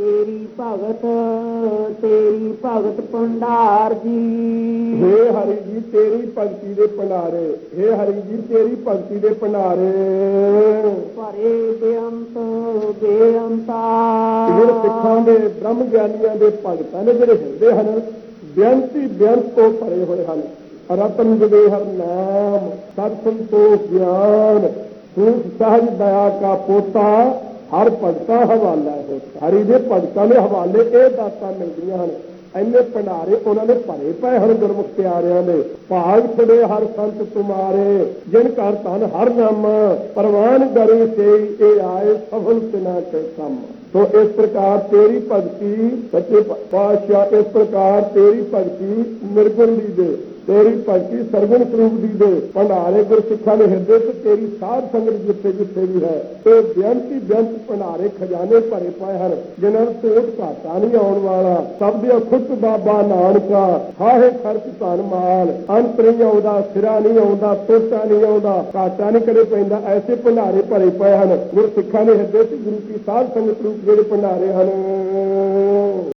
ਤੇਰੀ ਭਗਤ ਤੇਰੀ ਭਗਤ ਭੰਡਾਰ ਜੀ। ਹੇ ਹਰੀ ਜੀ ਤੇਰੀ ਭਗਤੀ ਦੇ ਭੰਡਾਰੇ। ਹੇ ਹਰੀ ਜੀ ਤੇਰੀ ਭਗਤੀ ਦੇ ਭੰਡਾਰੇ। ਭਰੇ ਬੇਅੰਤ ਬੇਅੰਤਾ। ਜਿਹੜੇ ਸਿੱਖਾਂ ਦੇ ਬ੍ਰਹਮ ਗਿਆਨੀਆਂ ਦੇ ਭਗਤਾਂ ਨੇ ਜਿਹੜੇ ਹਿਰਦੇ ਹਨ ਬੇਅੰਤੀ ਬੇਅੰਤ ਤੋਂ ਭਰੇ ਹੋਏ ਹਨ। ਰਤਨ ਜਵੇ ਹਰ ਨਾਮ ਸਤ ਸੰਤੋਖ ਗਿਆਨ ਸੂਖ ਸਹਜ ਦਇਆ ਕਾ ਪੋਤਾ। ਹਰ ਭਗਤਾ ਹਵਾਲਾ ਹੈ ਹਰੀ ਦੇ ਭਗਤਾਂ ਦੇ ਹਵਾਲੇ ਇਹ ਦਾਤਾਂ ਮਿਲਦੀਆਂ ਹਨ। ਐਨੇ ਭੰਡਾਰੇ ਉਹਨਾਂ ਨੇ ਭਰੇ ਪਏ ਹਨ ਗੁਰਮੁਖ ਪਿਆਰਿਆਂ ਦੇ। ਭਾਗ ਛੜੇ ਹਰ ਸੰਤ ਤੁਮਾਰੇ ਜਿਨ ਘਰ ਧਨ ਹਰ ਨਾਮ। ਪ੍ਰਵਾਨ ਕਰੇ ਸੇ ਇਹ ਆਏ ਸਫਲ ਤਿਨਾ ਕੇ ਕੰਮ। ਸੋ ਇਸ ਪ੍ਰਕਾਰ ਤੇਰੀ ਭਗਤੀ, ਸੱਚੇ ਪਾਤਸ਼ਾਹ ਇਸ ਪ੍ਰਕਾਰ ਤੇਰੀ ਭਗਤੀ ਨਿਰਗੁਣ ਦੀ ਦੇ। ਤੇਰੀ ਭਗਤੀ ਸਰਗੁਣ ਸਰੂਪ ਦੀ ਦੇ। ਭੰਡਾਰੇ ਗੁਰਸਿੱਖਾਂ ਦੇ ਹਿਰਦੇ ਤੇ ਤੇਰੀ ਸਾਧ ਸੰਗਤ ਜਿੱਥੇ ਜਿੱਥੇ ਵੀ ਹੈ, ਤੇ ਬੇਅੰਤੀ ਬੇਅੰਤ ਭੰਡਾਰੇ ਖਜ਼ਾਨੇ ਭਰੇ ਪਏ ਹਨ, ਜਿਨ੍ਹਾਂ ਨੂੰ ਟੋਟ ਘਾਟਾ ਨਹੀਂ ਆਉਣ ਵਾਲਾ। ਸਭ ਦੇ ਖੁਦ ਬਾਬਾ ਨਾਨਕਾ ਹਾਹੇ ਖਰਚ ਧਨ ਮਾਲ, ਅੰਤ ਨਹੀਂ ਆਉਂਦਾ, ਸਿਰਾ ਨਹੀਂ ਆਉਂਦਾ ਟੋਟਾ ਨਹੀਂ ਆਉਂਦਾ, ਘਾਟਾ ਨਹੀਂ ਕਦੇ ਪੈਂਦਾ, ਐਸੇ ਭੰਡਾਰੇ ਭਰੇ ਪਏ ਹਨ। ਗੁਰਸਿੱਖਾਂ ਦੇ ਹਿਰਦੇ ਤੇ ਗੁਰੂ ਕੀ ਸਾਧ ਸੰਗਤ ਰੂਪ ਜਿਹੜੇ ਭੰਡਾਰੇ ਹਨ।